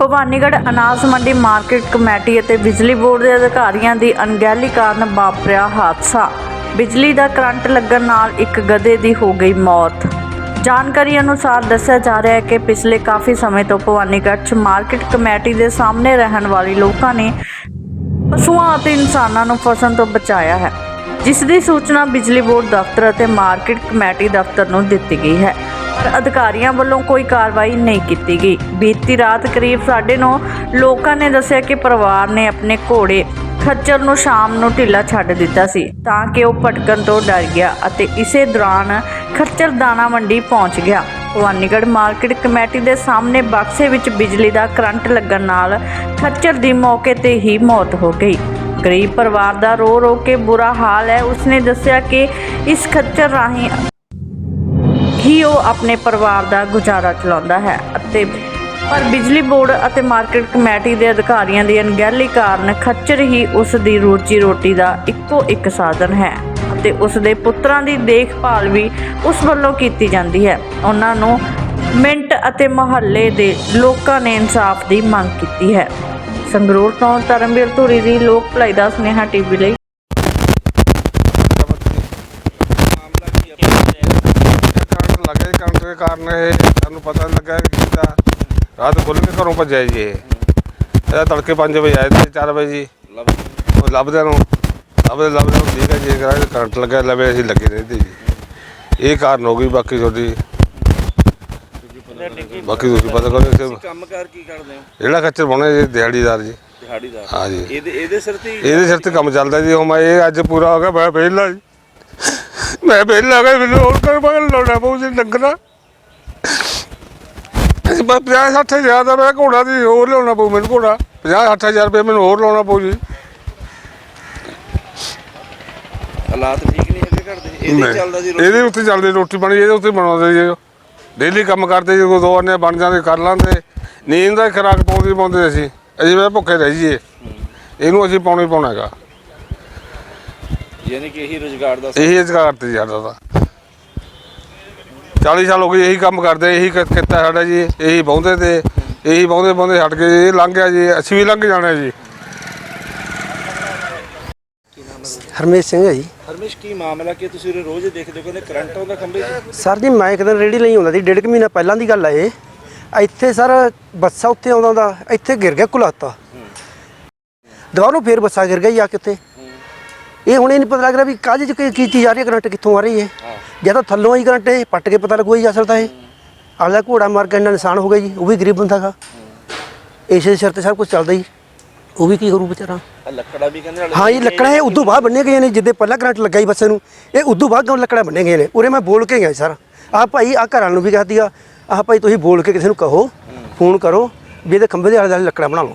ਭਵਾਨੀਗੜ੍ਹ ਅਨਾਜ ਮੰਡੀ market committee ਅਤੇ ਬਿਜਲੀ ਬੋਰਡ ਦੇ ਅਧਿਕਾਰੀਆਂ ਦੀ ਅਣਗਹਿਲੀ ਕਾਰਨ ਵਾਪਰਿਆ ਹਾਦਸਾ। ਬਿਜਲੀ ਦਾ ਕਰੰਟ ਲੱਗਣ ਨਾਲ ਇੱਕ ਗਧੇ ਦੀ ਹੋ ਗਈ ਮੌਤ। ਜਾਣਕਾਰੀ ਅਨੁਸਾਰ ਦੱਸਿਆ ਜਾ ਰਿਹਾ ਹੈ ਕਿ ਪਿਛਲੇ ਕਾਫੀ ਸਮੇਂ ਤੋਂ ਭਵਾਨੀਗੜ੍ਹ 'ਚ ਮਾਰਕੀਟ ਕਮੇਟੀ ਦੇ ਸਾਹਮਣੇ ਰਹਿਣ ਵਾਲੇ ਲੋਕਾਂ ਨੇ ਪਸ਼ੂਆਂ ਅਤੇ ਇਨਸਾਨਾਂ ਨੂੰ ਫਸਣ ਤੋਂ ਬਚਾਇਆ ਹੈ, ਜਿਸ ਦੀ ਸੂਚਨਾ ਬਿਜਲੀ ਬੋਰਡ ਦਫ਼ਤਰ ਅਤੇ ਮਾਰਕੀਟ ਕਮੇਟੀ ਦਫ਼ਤਰ ਨੂੰ ਦਿੱਤੀ ਗਈ ਹੈ। ਪਰ ਅਧਿਕਾਰੀਆਂ ਵੱਲੋਂ ਕੋਈ ਕਾਰਵਾਈ ਨਹੀਂ ਕੀਤੀ ਗਈ। ਬੀਤੀ ਰਾਤ ਕਰੀਬ 9:30 ਲੋਕਾਂ ਨੇ ਦੱਸਿਆ ਕਿ ਪਰਿਵਾਰ ਨੇ ਆਪਣੇ ਘੋੜੇ ਖੱਚਰ ਨੂੰ ਸ਼ਾਮ ਨੂੰ ਢਿੱਲਾ ਛੱਡ ਦਿੱਤਾ ਸੀ, ਤਾਂ ਕਿ ਉਹ ਭਟਕਣ ਤੋਂ ਡਰ ਗਿਆ ਅਤੇ ਇਸੇ ਦੌਰਾਨ ਖੱਚਰ ਦਾਣਾ ਮੰਡੀ ਪਹੁੰਚ ਗਿਆ। ਭਵਾਨੀਗੜ੍ਹ ਮਾਰਕੀਟ ਕਮੇਟੀ ਦੇ ਸਾਹਮਣੇ ਬਕਸੇ ਵਿੱਚ ਬਿਜਲੀ ਦਾ ਕਰੰਟ ਲੱਗਣ ਨਾਲ ਖੱਚਰ ਦੀ ਮੌਕੇ ਤੇ ਹੀ ਮੌਤ ਹੋ ਗਈ। ਗਰੀਬ ਪਰਿਵਾਰ ਦਾ ਰੋ ਰੋ ਕੇ ਬੁਰਾ ਹਾਲ ਹੈ। ਉਸਨੇ ਦੱਸਿਆ ਕਿ ਇਸ ਖੱਚਰ ਰਾਹੀਂ ਹੀ ਉਹ ਆਪਣੇ ਪਰਿਵਾਰ ਦਾ ਗੁਜ਼ਾਰਾ ਚਲਾਉਂਦਾ ਹੈ ਅਤੇ ਪਰ ਬਿਜਲੀ ਬੋਰਡ ਅਤੇ ਮਾਰਕੀਟ ਕਮੇਟੀ ਦੇ ਅਧਿਕਾਰੀਆਂ ਦੀ ਅਣਗਹਿਲੀ ਕਾਰਨ ਖੱਚਰ ਹੀ ਉਸ ਦੀ ਰੋਜੀ ਰੋਟੀ ਦਾ ਇੱਕੋ ਇੱਕ ਸਾਧਨ ਹੈ ਅਤੇ ਉਸ ਦੇ ਪੁੱਤਰਾਂ ਦੀ ਦੇਖਭਾਲ ਵੀ ਉਸ ਵੱਲੋਂ ਕੀਤੀ ਜਾਂਦੀ ਹੈ। ਉਹਨਾਂ ਨੂੰ ਮਿੰਟ ਅਤੇ ਮੁਹੱਲੇ ਦੇ ਲੋਕਾਂ ਨੇ ਇਨਸਾਫ ਦੀ ਮੰਗ ਕੀਤੀ ਹੈ। ਸੰਗਰੂਰ ਤੋਂ ਧਰਮਵੀਰ ਧੂਰੀ ਦੀ ਲੋਕ ਭਲਾਈ ਦਾ ਸੁਨੇਹਾ ਟੀਵੀ ਲਈ ਕਰੰਟ ਲੱਗਾ ਜੀ ਕਰੰਟ ਦੇ ਕਾਰਨ ਇਹ ਸਾਨੂੰ ਪਤਾ ਨੀ ਲੱਗਾ ਕਿ ਕਿਤਾ ਰਾਤ ਖੁੱਲ ਕੇ ਘਰੋਂ ਭੱਜਿਆ ਜੀ ਇਹ। ਇਹਦਾ ਤੜਕੇ 5 ਵਜੇ ਆਏ ਤੇ 4 ਵਜੇ ਜੀ। ਉਹ ਲੱਭਦੇ ਨੂੰ ਲੱਭਦੇ ਲੱਭਦੇ ਨੂੰ ਠੀਕ ਹੈ ਜੀ ਕਰਾ ਕਰੰਟ ਲੱਗਾ ਲਵੇ ਅਸੀਂ ਲੱਗੇ ਰਹਿੰਦੇ ਜੀ। ਇਹ ਕਾਰਨ ਹੋ ਗਈ ਬਾਕੀ ਤੁਹਾਡੀ ਬਾਕੀ ਤੁਸੀਂ ਪਤਾ ਕਰੋ ਇੱਥੇ ਕੰਮਕਾਰ ਕੀ ਕਰਦੇ ਹੋ? ਜਿਹੜਾ ਖੱਚਰ ਬਣੇ ਜੀ ਦਿਹਾੜੀਦਾਰ ਜੀ। ਦਿਹਾੜੀਦਾਰ। ਹਾਂ ਜੀ। ਇਹਦੇ ਇਹਦੇ ਸਿਰ ਤੇ ਹੀ ਇਹਦੇ ਸਿਰ ਤੇ ਕੰਮ ਚੱਲਦਾ ਜੀ ਹੁਣ ਮੈਂ ਇਹ ਅੱਜ ਪੂਰਾ ਹੋ ਗਿਆ ਮੈਂ ਵਿਹਲਾ ਜੀ। ਮੈਂ ਵਿਹਲਾ ਹੋ ਗਿਆ ਮੈਨੂੰ ਹੋਰ ਕਰ ਬਗਲ ਲਾਉਣਾ ਪਊ ਜੀ ਬਸ 50 60 ਹਜ਼ਾਰ ਦਾ ਮੈਂ ਘੋੜਾ ਦੀ ਹੋਰ ਲਾਉਣਾ ਪਊ ਮੈਨੂੰ ਘੋੜਾ। 50 60 ਹਜ਼ਾਰ ਰੁਪਏ ਮੈਨੂੰ ਹੋਰ ਲਾਉਣਾ ਪਊ ਜੀ। ਹਾਲਾਤ ਠੀਕ ਨਹੀਂ ਹੈਗੇ ਘਰ ਦੇ ਇਹਦੇ। ਚੱਲਦਾ ਜੀ ਇਹਦੇ ਉੱਤੇ ਚੱਲਦੀ ਰੋਟੀ ਪਾਣੀ ਇਹਦੇ ਉੱਤੇ ਬਣਾਉਂਦੇ ਜੀ। ਡੇਲੀ ਕੰਮ ਕਰਦੇ ਜੀ ਕੋਈ ਦੋ ਆਨੇ ਬਣ ਜਾਂਦੇ ਕਰ ਲਾਂਦੇ। ਨੀਂਦ ਦਾ ਖਰਾਕ ਪਾਉਂਦੇ ਪਾਉਂਦੇ ਅਸੀਂ। ਅਸੀਂ ਮੈਂ ਭੁੱਖੇ ਰਹਿ ਜੀਏ ਇਹਨੂੰ ਅਸੀਂ ਪਾਉਣਾ ਹੀ ਪਾਉਣਾ ਹੈਗਾ। ਯਾਨੀ ਕਿ ਇਹੀ ਰੋਜ਼ਗਾਰ ਦਾ ਇਹੀ ਅਧਿਕਾਰ ਤੇ ਸਾਡਾ ਦਾ 40 ਸਾਲ ਹੋ ਗਏ ਇਹੀ ਕੰਮ ਕਰਦੇ ਇਹੀ ਕ- ਕੀਤਾ ਸਾਡਾ ਜੀ ਇਹੀ ਬਹੁੰਦੇ ਤੇ ਇਹੀ ਬਹੁੰਦੇ ਬਹੁੰਦੇ ਹਟ ਗਏ ਇਹ ਲੰਘ ਗਿਆ ਜੀ ਅਸੀਂ ਵੀ ਲੰਘ ਜਾਣਾ ਜੀ। ਹਰਮੇਸ਼ ਸਿੰਘ ਹੈ ਜੀ। ਹਰਮੇਸ਼ ਕੀ ਮਾਮਲਾ ਕਿ ਤੁਸੀਂ ਉਰੇ ਰੋਜ਼ ਦੇਖਦੇ ਹੋ ਕਹਿੰਦੇ ਕਰੰਟ ਆਉਂਦਾ ਖੰਭੇ 'ਚ ਸਰ ਜੀ ਮੈਂ ਇੱਕ ਦਿਨ ਰੇੜੀ ਲਈ ਆਉਂਦਾ ਸੀ ਡੇਢ ਕੁ ਮਹੀਨਾ ਪਹਿਲਾਂ ਦੀ ਗੱਲ ਹੈ ਇਹ। ਇੱਥੇ ਸਰ ਬੱਸਾ ਉੱਤੇ ਆਉਂਦਾ ਹੁੰਦਾ ਇੱਥੇ ਗਿਰ ਗਿਆ ਕੁਲਾਤਾ। ਦੁਬਾਰਾ ਫੇਰ ਬੱਸਾ ਗਿਰ ਗਿਆ ਜਾ ਕੇ ਉੱਤੇ ਇਹ ਹੁਣ ਇਹ ਨਹੀਂ ਪਤਾ ਲੱਗ ਰਿਹਾ ਵੀ ਕਾਹਦੇ ਚ ਕੀ ਕੀ ਚੀਜ਼ ਆ ਰਹੀ ਹੈ ਕਰੰਟ ਕਿੱਥੋਂ ਆ ਰਹੀ ਹੈ। ਜਾਂ ਤਾਂ ਥੱਲੋਂ ਆਈ ਕਰੰਟ ਇਹ ਪੱਟ ਕੇ ਪਤਾ ਲੱਗੂ ਹੀ ਅਸਲ ਤਾਂ ਇਹ। ਆਪਦਾ ਘੋੜਾ ਮਾਰ ਕੇ ਇੰਨਾ ਨੁਕਸਾਨ ਹੋ ਗਿਆ ਜੀ ਉਹ ਵੀ ਗਰੀਬ ਬੰਦਾ ਗਾ। ਇਸੇ ਸਿਰ ਤੇ ਸਭ ਕੁਝ ਚੱਲਦਾ ਜੀ। ਉਹ ਵੀ ਕੀ ਕਰੂ ਵਿਚਾਰਾ? ਲੱਕੜਾ ਵੀ ਕਹਿੰਦੇ ਹਾਂ ਇਹ ਲੱਕੜਾਂ ਇਹ ਉਦੋਂ ਬਾਅਦ ਬੰਨੇ ਗਏ ਨੇ ਜਿੱਦੇ ਪਹਿਲਾਂ ਕਰੰਟ ਲੱਗਾ ਹੀ ਬੱਸੇ ਨੂੰ। ਇਹ ਉਦੋਂ ਬਾਅਦ ਕਿਉਂ ਲੱਕੜਾਂ ਬੰਨੇ ਗਏ ਨੇ? ਉਰੇ ਮੈਂ ਬੋਲ ਕੇ ਗਿਆ ਸਰ। ਆਹ ਭਾਈ ਆਹ ਘਰਾਂ ਨੂੰ ਵੀ ਕਹਤੀ ਆ ਆਹ ਭਾਈ ਤੁਸੀਂ ਬੋਲ ਕੇ ਕਿਸੇ ਨੂੰ ਕਹੋ ਫੋਨ ਕਰੋ ਵੀ ਇਹਦੇ ਖੰਭੇ ਦੇ ਆਲੇ ਦੁਆਲੇ ਲੱਕੜਾਂ ਬਣਾ ਲਓ।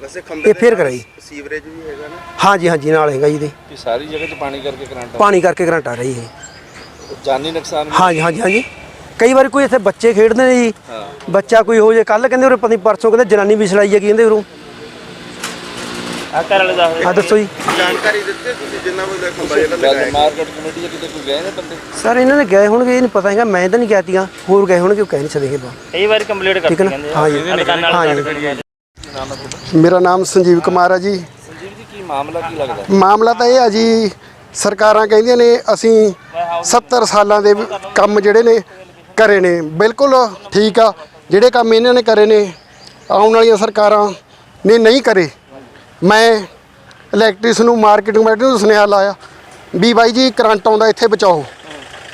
ਵੈਸੇ ਖੰਭੇ ਇਹ ਫੇਰ ਕਰਾਈ। ਸੀਵਰੇਜ ਵੀ ਹੈਗਾ ਨਾ? ਹਾਂਜੀ ਹਾਂਜੀ ਨਾਲ ਹੈਗਾ ਜੀ ਇਹਦੇ। ਕਿ ਸਾਰੀ ਜਗ੍ਹਾ 'ਚ ਪਾਣੀ ਕਰਕੇ ਕਰੰਟ ਪਾਣੀ ਕਰਕੇ ਕਰੰਟ ਆ ਰਹੀ ਹੈ ਜਾਨੀ ਨੁਕਸਾਨ ਵੀ ਹਾਂਜੀ ਹਾਂਜੀ ਹਾਂਜੀ। ਕਈ ਵਾਰੀ ਕੋਈ ਇੱਥੇ ਬੱਚੇ ਖੇਡਦੇ ਨੇ ਜੀ। ਹਾਂ। ਬੱਚਾ ਕੋਈ ਹੋ ਜੇ ਕੱਲ ਕਹਿੰਦੇ ਉਰੇ ਪਤਾ ਨੀ ਪਰਸੋਂ ਕਹਿੰਦੇ ਜਨਾਨੀ ਵੀ ਸਲਾਈ ਹੈਗੀ ਕਹਿੰਦੇ ਉਰੋਂ। ਆ ਘਰ ਵਾਲੇ ਦੱਸਦੇ ਆ ਦੱਸੋ ਜੀ। ਜਾਣਕਾਰੀ ਦਿੱਤੇ ਤੁਸੀਂ ਜਿੰਨਾ ਕੋਈ ਖੰਭਾ ਜਿਹੜਾ ਲਗਾਇਆ ਮਾਰਕੀਟ ਕਮੇਟੀ 'ਚ ਕਿਤੇ ਕੋਈ ਗਏ ਨੇ ਬੰਦੇ? ਸਰ ਇਹਨਾਂ ਨੇ ਗਏ ਹੋਣਗੇ ਇਹ ਨਹੀਂ ਪਤਾ ਹੈਗਾ ਮੈਂ ਤਾਂ ਨਹੀਂ ਗਿਆ ਤੀਆਂ। ਹੋਰ ਗਏ ਹੋਣਗੇ ਉਹ ਕਹਿ ਨਹੀਂ ਸਕਦੇ ਬਾ ਕਈ ਵਾਰੀ ਕੰਪਲੀਟ ਠੀਕ ਕਰਦੇ ਹੈ ਨਾ? ਹਾਂ ਜੀ। ਹਾਂ ਮੇਰਾ ਨਾਮ ਸੰਜੀਵ ਕੁਮਾਰ ਹੈ ਜੀ। ਸੰਜੀਵ ਜੀ ਕੀ ਮਾਮਲਾ ਕੀ ਲੱਗਦਾ ਮਾਮਲਾ ਤਾਂ ਇਹ ਆ ਜੀ ਸਰਕਾਰਾਂ ਕਹਿੰਦੀਆਂ ਨੇ ਅਸੀਂ 70 ਸਾਲਾਂ ਦੇ ਕੰਮ ਜਿਹੜੇ ਨੇ ਕਰੇ ਨੇ ਬਿਲਕੁਲ ਠੀਕ ਆ ਜਿਹੜੇ ਕੰਮ ਇਹਨਾਂ ਨੇ ਕਰੇ ਨੇ ਆਉਣ ਵਾਲੀਆਂ ਸਰਕਾਰਾਂ ਨੇ ਨਹੀਂ ਕਰੇ। ਮੈਂ ਇਲੈਕਟ੍ਰਿਸ ਨੂੰ ਮਾਰਕੀਟ ਕਮੇਟੀ ਨੂੰ ਸੁਨੇਹਾ ਲਾਇਆ ਵੀ ਬਾਈ ਜੀ ਕਰੰਟ ਆਉਂਦਾ ਇੱਥੇ ਬਚਾਓ।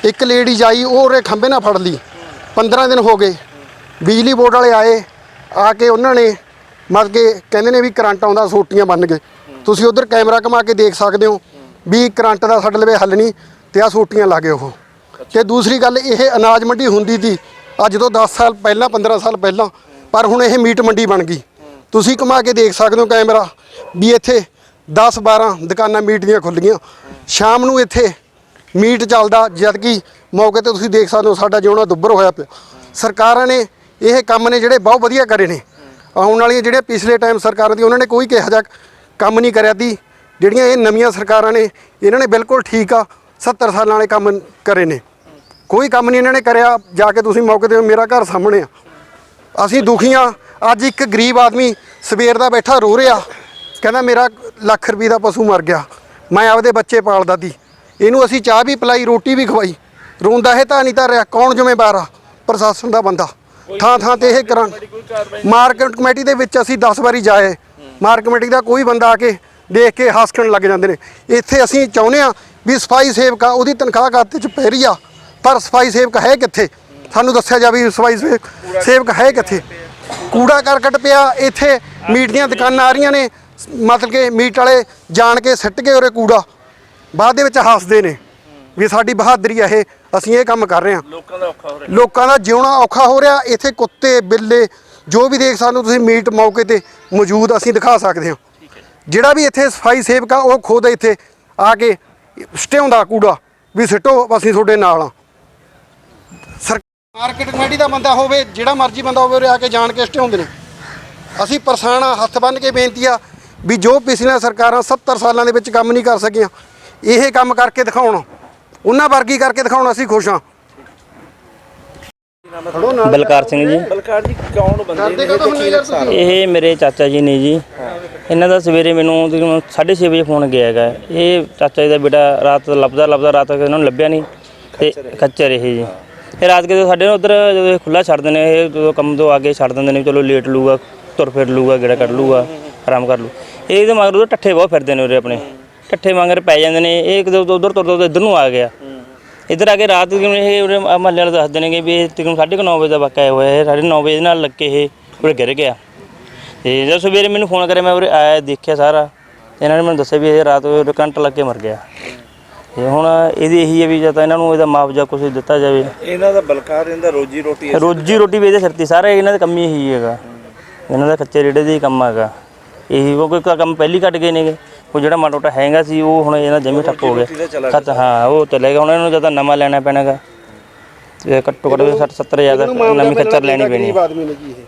ਇੱਕ ਲੇਡੀ ਜਾਈ ਉਹ ਉਹਦੇ ਖੰਭੇ ਨਾਲ ਫੜ ਲਈ। 15 ਦਿਨ ਹੋ ਗਏ ਬਿਜਲੀ ਬੋਰਡ ਵਾਲੇ ਆਏ ਆ ਕੇ ਉਹਨਾਂ ਨੇ ਮਤਲਬ ਕਿ ਕਹਿੰਦੇ ਨੇ ਵੀ ਕਰੰਟ ਆਉਂਦਾ, ਸੋਟੀਆਂ ਬੰਨ ਗਏ ਤੁਸੀਂ ਉਧਰ ਕੈਮਰਾ ਕਮਾ ਕੇ ਦੇਖ ਸਕਦੇ ਹੋ ਵੀ ਕਰੰਟ ਦਾ ਸਾਡੇ ਲਵੇ ਹੱਲ ਨਹੀਂ ਤੇ ਆ ਸੋਟੀਆਂ ਲਾਗੇ ਉਹ। ਤੇ ਦੂਸਰੀ ਗੱਲ, ਇਹ ਅਨਾਜ ਮੰਡੀ ਹੁੰਦੀ ਸੀ। ਅੱਜ ਤੋਂ 10 ਸਾਲ ਪਹਿਲਾਂ 15 ਸਾਲ ਪਹਿਲਾਂ, ਪਰ ਹੁਣ ਇਹ ਮੀਟ ਮੰਡੀ ਬਣ ਗਈ। ਤੁਸੀਂ ਘੁਮਾ ਕੇ ਦੇਖ ਸਕਦੇ ਹੋ ਕੈਮਰਾ ਵੀ ਇੱਥੇ 10 12 ਦੁਕਾਨਾਂ ਮੀਟ ਦੀਆਂ ਖੁੱਲੀਆਂ ਸ਼ਾਮ ਨੂੰ ਇੱਥੇ ਮੀਟ ਚੱਲਦਾ, ਜਦ ਕਿ ਮੌਕੇ ਤੇ ਤੁਸੀਂ ਦੇਖ ਸਕਦੇ ਹੋ ਸਾਡਾ ਜਿਉਣਾ ਦੁੱਬਰ ਹੋਇਆ ਪਿਆ। ਸਰਕਾਰਾਂ ਨੇ ਇਹ ਕੰਮ ਨੇ ਜਿਹੜੇ ਬਹੁਤ ਵਧੀਆ ਕਰੇ ਨੇ। ਆਉਣ ਵਾਲੀਆਂ ਜਿਹੜੀਆਂ ਪਿਛਲੇ ਟਾਈਮ ਸਰਕਾਰਾਂ ਦੀ ਉਹਨਾਂ ਨੇ ਕੋਈ ਕਿਹਾ ਜਾ ਕੰਮ ਨਹੀਂ ਕਰਿਆ ਤੀ ਜਿਹੜੀਆਂ ਇਹ ਨਵੀਆਂ ਸਰਕਾਰਾਂ ਨੇ, ਇਹਨਾਂ ਨੇ ਬਿਲਕੁਲ ਠੀਕ ਆ 70 ਸਾਲਾਂ ਵਾਲੇ ਕੰਮ ਕਰੇ ਨੇ। ਕੋਈ ਕੰਮ ਨਹੀਂ ਇਹਨਾਂ ਨੇ ਕਰਿਆ, ਜਾ ਕੇ ਤੁਸੀਂ ਮੌਕੇ ਤੇ ਮੇਰਾ ਘਰ ਸਾਹਮਣੇ ਆ। ਅਸੀਂ ਦੁਖੀ ਦੁਖੀਆਂ ਅੱਜ ਇੱਕ ਗਰੀਬ ਆਦਮੀ ਸਵੇਰ ਦਾ ਬੈਠਾ ਰੋ ਰਿਹਾ, ਕਹਿੰਦਾ ਮੇਰਾ ਲੱਖ ਰੁਪਏ ਦਾ ਪਸ਼ੂ ਮਰ ਗਿਆ, ਮੈਂ ਆਪਦੇ ਬੱਚੇ ਪਾਲਦਾ ਸੀ। ਇਹਨੂੰ ਅਸੀਂ ਚਾਹ ਵੀ ਪਿਲਾਈ, ਰੋਟੀ ਵੀ ਖਵਾਈ, ਰੋਂਦਾ ਇਹ ਤਾਂ ਨਹੀਂ ਤਾਂ ਰਿਹਾ, ਕੌਣ ਜ਼ਿੰਮੇਵਾਰ ਆ? ਪ੍ਰਸ਼ਾਸਨ ਦਾ ਬੰਦਾ। ਥਾਂ ਥਾਂ ਤੇ ਇਹ ਕਰਾਂ। ਮਾਰਕੀਟ ਕਮੇਟੀ ਦੇ ਵਿੱਚ ਅਸੀਂ 10 ਵਾਰੀ ਜਾਏ। ਮਾਰਕੀਟ ਕਮੇਟੀ ਦਾ ਕੋਈ ਬੰਦਾ ਆ ਕੇ ਦੇਖ ਕੇ ਹੱਸਣ ਲੱਗ ਜਾਂਦੇ ਨੇ। ਇੱਥੇ ਅਸੀਂ ਚਾਹੁੰਦੇ ਆ ਵੀ ਸਫ਼ਾਈ ਸੇਵਕ ਉਹਦੀ ਤਨਖਾਹ ਖਾਤੇ 'ਚ ਪੈ ਰਹੀ ਆ। ਪਰ ਸਫ਼ਾਈ ਸੇਵਕ ਹੈ ਕਿੱਥੇ? ਸਾਨੂੰ ਦੱਸਿਆ ਜਾਵੇ ਵੀ ਸਫ਼ਾਈ ਸੇਵਕ ਸੇਵਕ ਹੈ ਕਿੱਥੇ? ਕੂੜਾ ਕਰਕਟ ਪਿਆ, ਇੱਥੇ ਮੀਟ ਦੀਆਂ ਦੁਕਾਨਾਂ ਆ ਰਹੀਆਂ ਨੇ। ਮਤਲਬ ਕਿ ਮੀਟ ਵਾਲੇ ਜਾਣ ਕੇ ਸਿੱਟ ਕੇ ਉਰੇ ਕੂੜਾ। ਬਾਅਦ ਦੇ ਵਿੱਚ ਹੱਸਦੇ ਨੇ। ਵੀ ਸਾਡੀ ਬਹਾਦਰੀ ਆ ਇਹ ਅਸੀਂ ਇਹ ਕੰਮ ਕਰ ਰਹੇ ਹਾਂ। ਲੋਕਾਂ ਦਾ ਔਖਾ ਹੋ ਰਿਹਾ। ਲੋਕਾਂ ਦਾ ਜਿਉਣਾ ਔਖਾ ਹੋ ਰਿਹਾ ਇੱਥੇ ਕੁੱਤੇ ਬਿੱਲੇ ਜੋ ਵੀ ਦੇਖ ਸਾਨੂੰ ਤੁਸੀਂ ਮੀਟ ਮੌਕੇ ਤੇ ਮੌਜੂਦ ਅਸੀਂ ਦਿਖਾ ਸਕਦੇ ਹਾਂ। ਜਿਹੜਾ ਵੀ ਇੱਥੇ ਸਫ਼ਾਈ ਸੇਵਕ ਆ ਉਹ ਖੁਦ ਇੱਥੇ ਆ ਕੇ ਸਟਿਆਉਂਦਾ ਕੂੜਾ ਵੀ ਸਿੱਟੋ ਅਸੀਂ ਤੁਹਾਡੇ ਨਾਲ ਆ। ਮਾਰਕੀਟ ਕਮੇਟੀ ਦਾ ਬੰਦਾ ਹੋਵੇ ਜਿਹੜਾ ਮਰਜ਼ੀ ਬੰਦਾ ਹੋਵੇ ਉਰੇ ਆ ਕੇ ਜਾਣ ਕੇ ਸਟਿਆਉਂਦੇ ਨੇ। ਅਸੀਂ ਪਰੇਸ਼ਾਨ ਹੱਥ ਬੰਨ੍ਹ ਕੇ ਬੇਨਤੀ ਆ ਵੀ ਜੋ ਪਿਛਲੀਆਂ ਸਰਕਾਰਾਂ 70 ਸਾਲਾਂ ਦੇ ਵਿੱਚ ਕੰਮ ਨਹੀਂ ਕਰ ਸਕੀਆਂ ਇਹ ਕੰਮ ਕਰਕੇ ਦਿਖਾਉਣ। ਉਹਨਾਂ ਵਰਗੀ ਕਰਕੇ ਦਿਖਾਉਣ ਅਸੀਂ ਖੁਸ਼ ਹਾਂ। ਬਲਕਾਰ ਸਿੰਘ ਜੀ। ਬਲਕਾਰ ਜੀ ਕੌਣ ਬੰਦੇ ਨੇ? ਤੇ ਕੀ ਨੁਕਸਾਨ ਇਹ ਮੇਰੇ ਚਾਚਾ ਜੀ ਨੇ ਜੀ। ਇਹਨਾਂ ਦਾ ਸਵੇਰੇ ਮੈਨੂੰ ਤਕਰੀਬਨ 6:30 ਵਜੇ ਫੋਨ ਗਿਆ ਹੈਗਾ। ਇਹ ਚਾਚਾ ਜੀ ਦਾ ਬੇਟਾ ਰਾਤ ਲੱਭਦਾ ਲੱਭਦਾ ਰਾਤ ਤੱਕ ਇਹਨਾਂ ਨੂੰ ਲੱਭਿਆ ਨਹੀਂ। ਤੇ ਖੱਚਰ ਇਹ ਜੀ। ਇਹ ਰਾਤ ਕਿਤੇ ਸਾਡੇ ਉਧਰ ਜਦੋਂ ਖੁੱਲਾ ਛੱਡ ਦਿੰਦੇ ਇਹ ਜਦੋਂ ਕੰਮ ਤੋਂ ਆਗੇ ਛੱਡ ਦਿੰਦੇ ਨੇ ਚਲੋ ਲੇਟ ਲੂਗਾ ਤੁਰ ਫਿਰ ਲੂਗਾ ਗੇੜਾ ਕੱਢ ਲੂਗਾ ਆਰਾਮ ਕਰ ਲੂ ਇਹ ਇਹਦੇ ਮਗਰ ਉਹਦੇ ਟੱਠੇ ਬਹੁਤ ਫਿਰਦੇ ਨੇ ਉਰੇ ਆਪਣੇ। ਟੱਠੇ ਮਗਰ ਪੈ ਜਾਂਦੇ ਨੇ ਇਹ ਕਿਤੇ ਉਧਰ ਤੁਰਦਾ ਇੱਧਰ ਨੂੰ ਆ ਗਿਆ। ਇੱਧਰ ਆ ਕੇ ਰਾਤ ਨੂੰ ਇਹ ਉਰੇ ਮਹੱਲੇ ਵਾਲੇ ਦੱਸਦੇ ਨੇ ਕਿ ਵੀ ਇਹ ਤਕਰੀਬਨ 9:30 ਵਜੇ ਦਾ ਵਾਕਿਆ ਹੋਇਆ ਇਹ 9:30 ਵਜੇ ਨਾਲ ਲੱਗ ਕੇ ਇਹ ਉਰੇ ਗਿਰ ਗਿਆ। ਤੇ ਜਦੋਂ ਸਵੇਰੇ ਮੈਨੂੰ ਫੋਨ ਕਰਿਆ ਮੈਂ ਉਰੇ ਆਇਆ ਦੇਖਿਆ ਸਾਰਾ। ਤੇ ਇਹਨਾਂ ਨੇ ਮੈਨੂੰ ਦੱਸਿਆ ਵੀ ਇਹ ਰਾਤ ਉਰੇ ਕਰੰਟ ਲੱਗ ਕੇ ਮਰ ਗਿਆ। ਤੇ ਹੁਣ ਇਹਦੀ ਇਹੀ ਹੈ ਵੀ ਜਾਂ ਤਾਂ ਇਹਨਾਂ ਨੂੰ ਇਹਦਾ ਮੁਆਵਜ਼ਾ ਕੁਝ ਦਿੱਤਾ ਜਾਵੇ। ਇਹਨਾਂ ਦਾ ਬਲਕਾਰ ਇਹਦਾ ਰੋਜੀ ਰੋਟੀ ਹੈ ਰੋਜੀ ਰੋਟੀ ਵੀ ਇਹਦੇ ਸਿਰ ਤੇ ਸਾਰਾ ਇਹਨਾਂ ਦਾ ਕੰਮ ਹੀ ਇਹੀ ਹੈਗਾ। ਇਹਨਾਂ ਦਾ ਕੱਚੇ ਰੇੜੇ ਦਾ ਹੀ ਕੰਮ ਹੈਗਾ। ਇਹੀ ਉਹ ਕੋਈ ਕੰਮ ਪਹਿਲੀ ਕੱਟ ਗਏ ਨੇਗੇ। ਉਹ ਜਿਹੜਾ ਮਾਟੋਟਾ ਹੈਗਾ ਸੀ ਉਹ ਹੁਣ ਇਹਨਾਂ ਜਮੀ ਠੱਪ ਹੋ ਗਿਆ। ਖਤ ਹਾਂ ਉਹ ਚਲੇ ਗਿਆ ਹੁਣ ਇਹਨਾਂ ਨੂੰ ਜਦੋਂ ਨਵਾਂ ਲੈਣਾ ਪੈਣਾਗਾ। ਤੇ ਘੱਟੋ ਘੱਟ 60 70 ਹਜ਼ਾਰ ਦਾ ਨਵੀਂ ਖੱਚਰ ਲੈਣੀ ਪੈਣੀ ਹੈ।